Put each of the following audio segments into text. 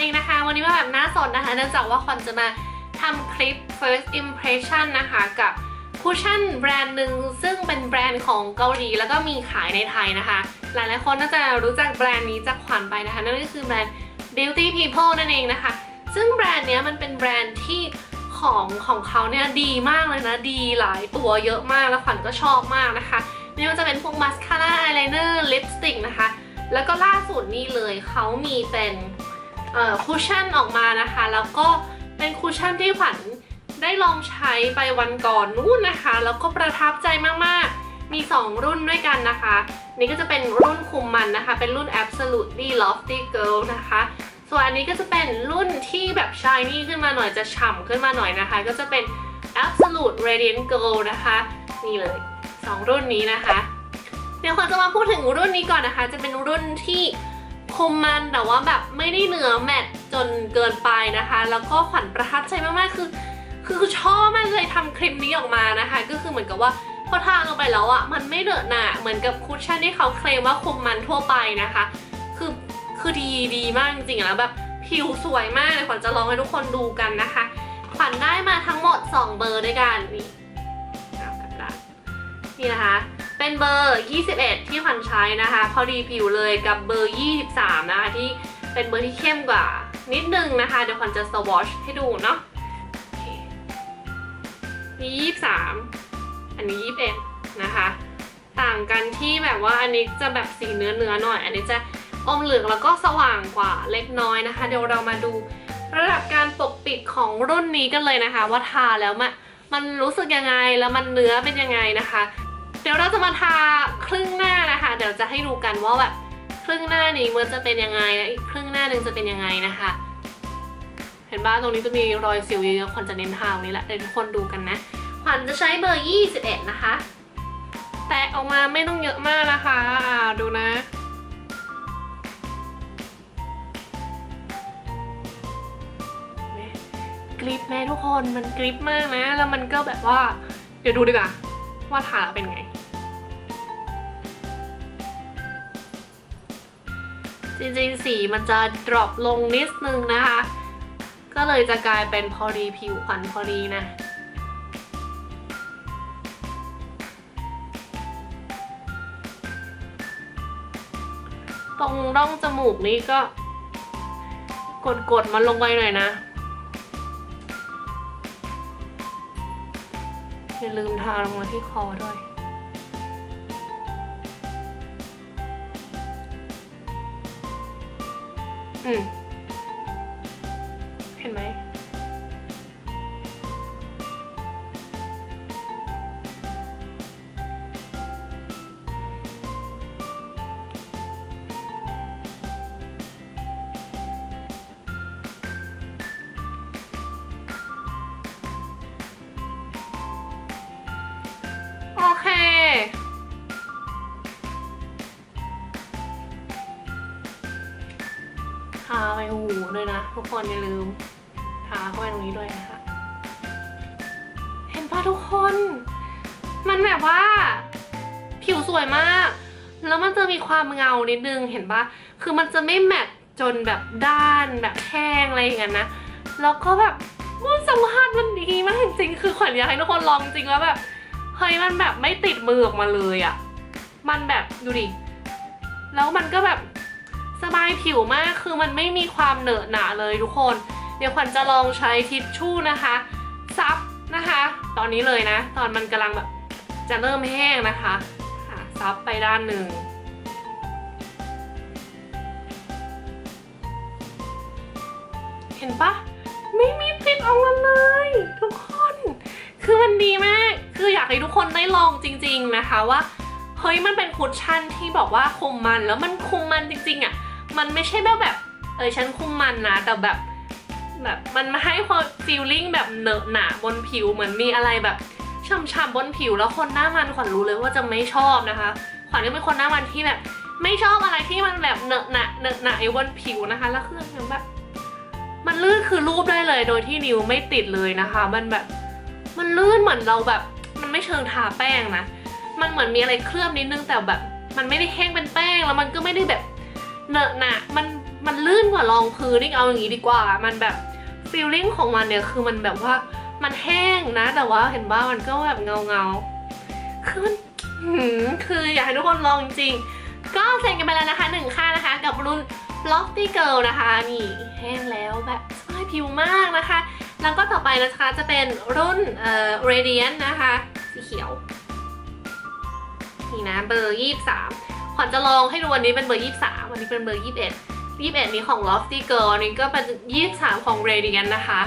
เองนะคะ วันนี้มาแบบน่าสนนะคะเนื่องจากว่าขวัญจะมาทำคลิป first impression นะคะกับคุชชั่นแบรนด์หนึ่งซึ่งเป็นแบรนด์ของเกาหลีแล้วก็มีขายในไทยนะคะ หลายๆคนน่าจะรู้จักแบรนด์นี้จากขวัญไปนะคะ นั่นก็คือแบรนด์ Beauty People นั่นเองนะคะ ซึ่งแบรนด์นี้มันเป็นแบรนด์ที่ของของเขาเนี่ยดีมากเลยนะ ดีหลายตัวเยอะมากแล้วขวัญก็ชอบมากนะคะไม่ว่าจะเป็นพวกมัสคาร่าอายไลเนอร์ลิปสติกนะคะ แล้วก็ล่าสุดนี่เลยเขามีเป็น คุชชั่นออกมานะคะ แล้วก็เป็นคุชชั่นที่ขวัญได้ลองใช้ไปวันก่อนนู้นนะคะ แล้วก็ประทับใจมากๆ มี 2 รุ่นด้วยกันนะคะ นี่ก็จะเป็นรุ่นคุมมันนะคะ เป็นรุ่น Absolutely Lofty Girl นะคะ ส่วนอันนี้ก็จะเป็นรุ่นที่แบบ shiny ขึ้นมาหน่อยจะฉ่ำขึ้นมาหน่อยนะคะ ก็จะเป็น Absolute Radiant Glow นะคะ นี่เลย 2 รุ่นนี้นะคะ เดี๋ยวขวัญจะมาพูดถึงรุ่นนี้ก่อนนะคะ จะเป็นรุ่นที่ คมมันแต่ว่าแบบไม่ได้เนื้อแมตต์จนเกินไปนะคะ แล้วก็ขวัญประทับใจมากๆคือ คือคือชอบมากเลยทำคลิปนี้ออกมานะคะ ก็คือเหมือนกับว่าพอทาลงไปแล้วอะ่ะมันไม่เหนอะหนะเหมือนกับคุชชั่นที่เขาเคลมว่าคมมันทั่วไปนะคะ คือคือดีดีมากจริงๆแล้วแบบผิวสวยมากเลยขวัญจะลองให้ทุกคนดูกันนะคะขวัญได้มาทั้งหมด 2 เบอร์ด้วยกันนี่เอากระดานี่นะคะ เป็นเบอร์ 21 ที่ขวัญใช้นะคะ พอดีผิวเลยกับเบอร์ 23 นะคะที่เป็นเบอร์ที่เข้มกว่า นิดนึงนะคะ เดี๋ยวขวัญจะสวอชให้ดูเนาะอเคนี่ 23 อันนี้ 21 นะคะ ต่างกันที่แบบว่าอันนี้จะแบบสีเนื้อเนื้อๆหน่อย อันนี้จะอมเหลืองแล้วก็สว่างกว่าเล็กน้อยนะคะ เดี๋ยวเรามาดูระดับการปกปิดของรุ่นนี้กันเลยนะคะ ว่าทาแล้วมันมันรู้สึกยังไงแล้วมันเนื้อเป็นยังไงนะคะ เดี๋ยวเราจะมาทาครึ่งหน้านะคะ เดี๋ยวจะให้ดูกันว่าแบบครึ่งหน้านี้มันจะเป็นยังไงและอีกครึ่งหน้าหนึ่งจะเป็นยังไงนะคะ เห็นบ้าตรงนี้จะมีรอยสิวเยอะๆขวัญจะเน้นทางนี้แหละเดี๋ยวทุกคนดูกันนะขวัญจะใช้เบอร์ 21 นะคะ แตะออกมาไม่ต้องเยอะมากนะคะอ่าดูนะกริปแม่ทุกคนมันกริปมากนะ แล้วมันก็แบบว่า เดี๋ยวดูดีกว่าว่าทาแล้วเป็นไง จริงๆ สีมันจะ drop ลงนิดนึงนะคะ ก็เลยจะกลายเป็นพอดีผิวขวัญพอดีนะตรงร่องจมูกนี่ก็ กดๆมันลงไปหน่อยนะ อย่าลืมทาลงมาที่คอด้วย อืมเห็นไหม โอเค ทุกคนอย่าลืมทาเข้าไปตรงนี้ด้วยนะคะ เห็นปะทุกคน มันแบบว่า ผิวสวยมาก แล้วมันจะมีความเงานิดนึงเห็นปะคือมันจะไม่แมตต์จนแบบด้านแบบแห้งอะไรอย่างนั้นนะ แล้วก็แบบมันสัมผัสมันดีมากจริงๆคือขวัญอยากให้ทุกคนลองจริงแล้วแบบเฮ้ยมันแบบไม่ติดมือออกมาเลยอะ่ะ มันแบบดูดิ แล้วมันก็แบบ สบายผิวมากคือมันไม่มีความเหนอะหนะเลยทุกคน เดี๋ยวขวัญจะลองใช้ทิชชู่นะคะ ซับนะคะ ตอนนี้เลยนะ ตอนมันกำลังแบบจะเริ่มแห้งนะคะค่ะซับไปด้านหนึ่งเห็นปะไม่มีติดออกมาเลย ทุกคน คือมันดีมาก คืออยากให้ทุกคนได้ลองจริง ๆนะคะว่าเฮ้ยมันเป็นคุชชั่นที่บอกว่าคุมมันแล้วมันคุมมันจริงๆอะ่ะ มันไม่ใช่แบบแบบเออฉันคุมมันนะแต่แบบแบบมันมาให้ความฟีลลิ่งแบบเหนอะหนะบนผิวเหมือนมีอะไรแบบช่ำๆบนผิวแล้วคนหน้ามันขวัญรู้เลยว่าจะไม่ชอบนะคะ ขวัญก็เป็นคนหน้ามันที่แบบ ไม่ชอบอะไรที่มันแบบเหนอะหนะเหนอะหนะอยู่บนผิวนะคะ แล้วเครื่องยังแบบมันลื่นคือรูปได้เลยโดยที่นิ้วไม่ติดเลยนะคะ มันแบบมันลื่นเหมือนเราแบบ มันไม่เชิงทาแป้งนะ มันเหมือนมีอะไรเคลือบนิดนึงแต่แบบ มันไม่ได้แห้งเป็นแป้งแล้วมันก็ไม่ได้แบบ เนอะหนะมันมันลื่นกว่ารองพื้นอีกเอาอย่างนี้ดีกว่า มันแบบฟีลลิ่งของมันเนี่ยคือมันแบบว่ามันแห้งนะ แต่ว่าเห็นว่ามันก็แบบเงาเงาคือมันคืออยากให้ทุกคนลองจริงก็เซ็นกันไปแล้วนะคะหนึ่งค่านะคะ กับรุ่น Lofty Girl นะคะ นี่แห้งแล้วแบบสบายผิวมากนะคะ แล้วก็ต่อไปนะคะจะเป็นรุ่นเอ่อ Radiant นะคะ สีเขียว นี่นะเบอร์ 23ข วัญจะลองให้ดูวันนี้เป็นเบอร์23วันนี้เป็นเบอร์21 21นี้ของ Lofty Girl อันนี้ก็เป็น23ของ Radiant นะคะ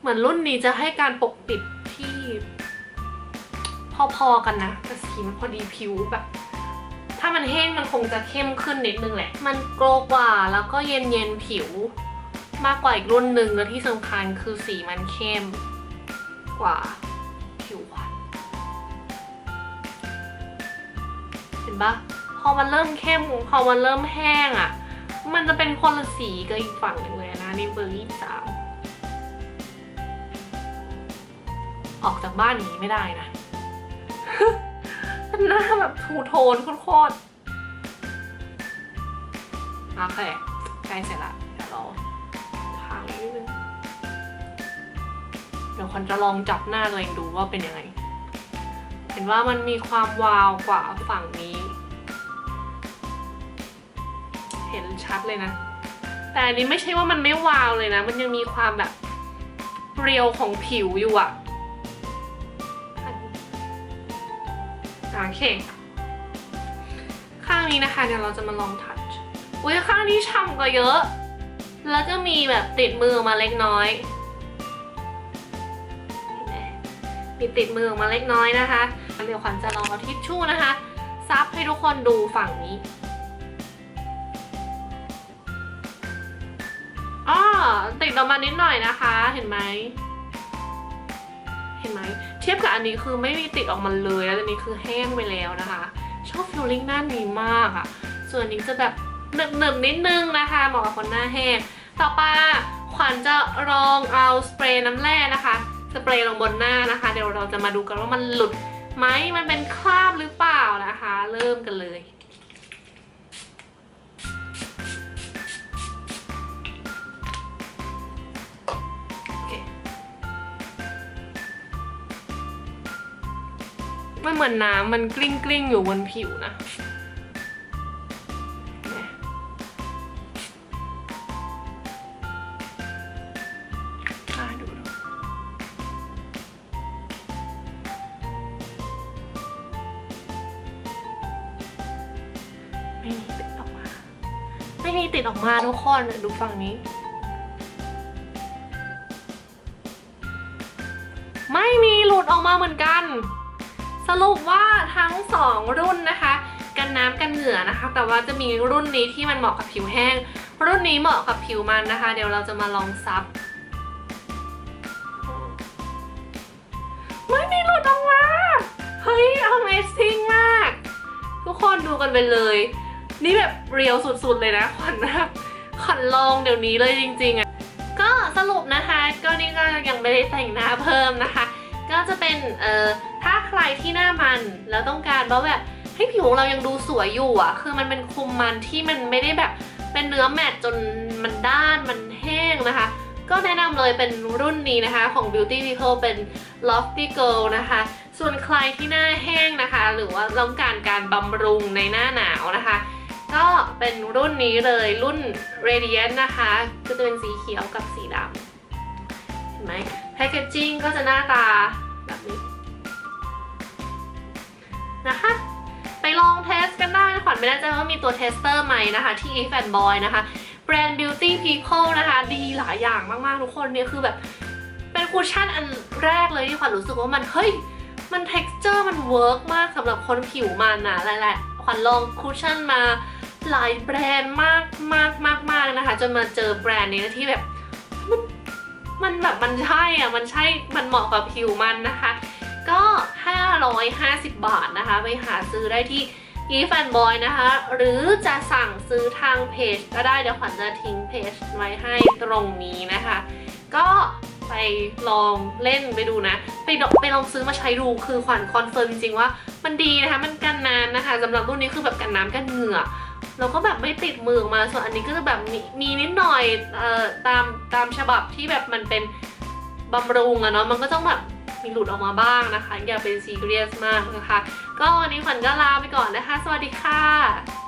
เหมือนรุ่นนี้จะให้การปกปิดที่ พอๆกันนะแต่สีมันพอดีผิวแบบ ถ้ามันแห้งมันคงจะเข้มขึ้นนิดนึงแหละ มันโกลกว่าแล้วก็เย็นเย็นๆผิวมากกว่าอีกรุ่นหนึ่งแล้วที่สำคัญคือสีมันเข้มกว่า ปะพอมันเริ่มเข้มพอมันเริ่มแห้งอะ่ะ มันจะเป็นคนละสีกับอีกฝั่งหนึ่งเลยนะนี่เบอร์ยี่สามออกจากบ้านนี้ไม่ได้นะหน้าแบบทูโทนโคตรโอเคใกล้เสร็จละเดี๋ยวเราทางนิดนึงเดี๋ยวคนจะลองจับหน้าตัวเองดูว่าเป็นยังไง เห็นว่ามันมีความวาวกว่าฝั่งนี้ เห็นชัดเลยนะ แต่อันนี้ไม่ใช่ว่ามันไม่วาวเลยนะ มันยังมีความแบบเรียวของผิวอยู่อะโอเค ข้างนี้นะคะเดี๋ยวเราจะมาลองทัชอุ้ยข้างนี้ฉ่ำกว่าเยอะ แล้วก็มีแบบติดมือมาเล็กน้อย มีติดมือมาเล็กน้อยนะคะ เดี๋ยวขวัญจะลองเอาทิชชู่นะคะ ซับให้ทุกคนดูฝั่งนี้ ติดออกมานิดหน่อยนะคะ เห็นไหม เห็นไหม เทียบกับอันนี้คือไม่มีติดออกมาเลย แล้วอันนี้คือแห้งไปแล้วนะคะ ชอบฟิลลิ่งหน้านี้มากอะ่ะ ส่วนนี้จะแบบหนึบหนึบๆนิดนึงนะคะเหมาะกับคนหน้าแห้ง ต่อไปขวัญจะลองเอาสเปรย์น้ำแร่นะคะ สเปรย์ลงบนหน้านะคะ เดี๋ยวเราจะมาดูกันว่ามันหลุดไหมมันเป็นคราบหรือเปล่านะคะ เริ่มกันเลย มันเหมือนน้ำมันกลิ้งกลิ้งๆอยู่บนผิวนะดูดูไม่มีติดออกมา ไม่มีติดออกมาทุกคนดูฝั่งนี้ ไม่มีหลุดออกมาเหมือนกัน สรุปว่าทั้ง 2 รุ่นนะคะ กันน้ำกันเหงื่อนะคะ แต่ว่าจะมีรุ่นนี้ที่มันเหมาะกับผิวแห้ง รุ่นนี้เหมาะกับผิวมันนะคะ เดี๋ยวเราจะมาลองซับไม่มีหลุดออกมาเฮ้ย Amazing มาก ทุกคนดูกันไปเลย นี่แบบเรียวสุดๆเลยนะขวัญแบบขวัญลองเดี๋ยวนี้เลยจริงๆอะก็สรุปนะคะ ก็นี่ก็ยังไม่ได้แต่งหน้าเพิ่มนะคะ ก็จะเป็นเอ่อ ใครที่หน้ามันแล้วต้องการว่าแบบให้ผิวของเรายังดูสวยอยู่อะ คือมันเป็นคุมมันที่มันไม่ได้แบบเป็นเนื้อแมตต์จนมันด้านมันแห้งนะคะ ก็แนะนำเลยเป็นรุ่นนี้นะคะของ Beauty People เป็น Lofty Girl นะคะ ส่วนใครที่หน้าแห้งนะคะ หรือว่าต้องการการบำรุงในหน้าหนาวนะคะ ก็เป็นรุ่นนี้เลยรุ่น Radiant นะคะก็จะเป็นสีเขียวกับสีดำเห็นไหมแพคเกจจิ้งก็จะหน้าตาแบบนี้ นะคะ ไปลองเทสกันได้ขวัญไม่แน่ใจว่ามีตัวเทสเตอร์ไหมนะคะที่ If and Boy นะคะแบรนด์ Beauty People นะคะ ดีหลายอย่างมากๆ ทุกคนเนี่ยคือแบบ เป็นคุชชั่นอันแรกเลยที่ขวัญรู้สึกว่ามัน เฮ้ย มัน texture มันเวิร์กมากสำหรับคนผิวมันนะแหละๆขวัญลองคุชชั่นมาหลายแบรนด์มากมากมากมากนะคะ จนมาเจอแบรนด์นี้ที่แบบ มันมันแบบมันใช่อะ มันใช่มันเหมาะกับผิวมันนะคะ ก็ 550 บาทนะคะ ไปหาซื้อได้ที่ e f a n Boy นะคะ หรือจะสั่งซื้อทางเพจก็ได้เดี๋ยวขวัญจะทิ้งเพจไว้ให้ตรงนี้นะคะ ก็ไปลองเล่นไปดูนะ ไปไปลองซื้อมาใช้ดูคือขวัญคอนเฟิร์มจริงๆว่ามันดีนะคะ มันกันน้ำนะคะสำหรับรุ่นนี้คือแบบกันน้ำกันเหงื่อแล้วก็แบบไม่ติดมือออกมาส่วนอันนี้ก็จะแบบมีมีนิดหน่อยเอ่อตามตามฉบับที่แบบมันเป็นบำรุงอะเนาะมันก็ต้องแบบ มีหลุดออกมาบ้างนะคะ อย่าเป็นซีเรียสมากนะคะ ก็วันนี้ขวัญก็ลาไปก่อนนะคะ สวัสดีค่ะ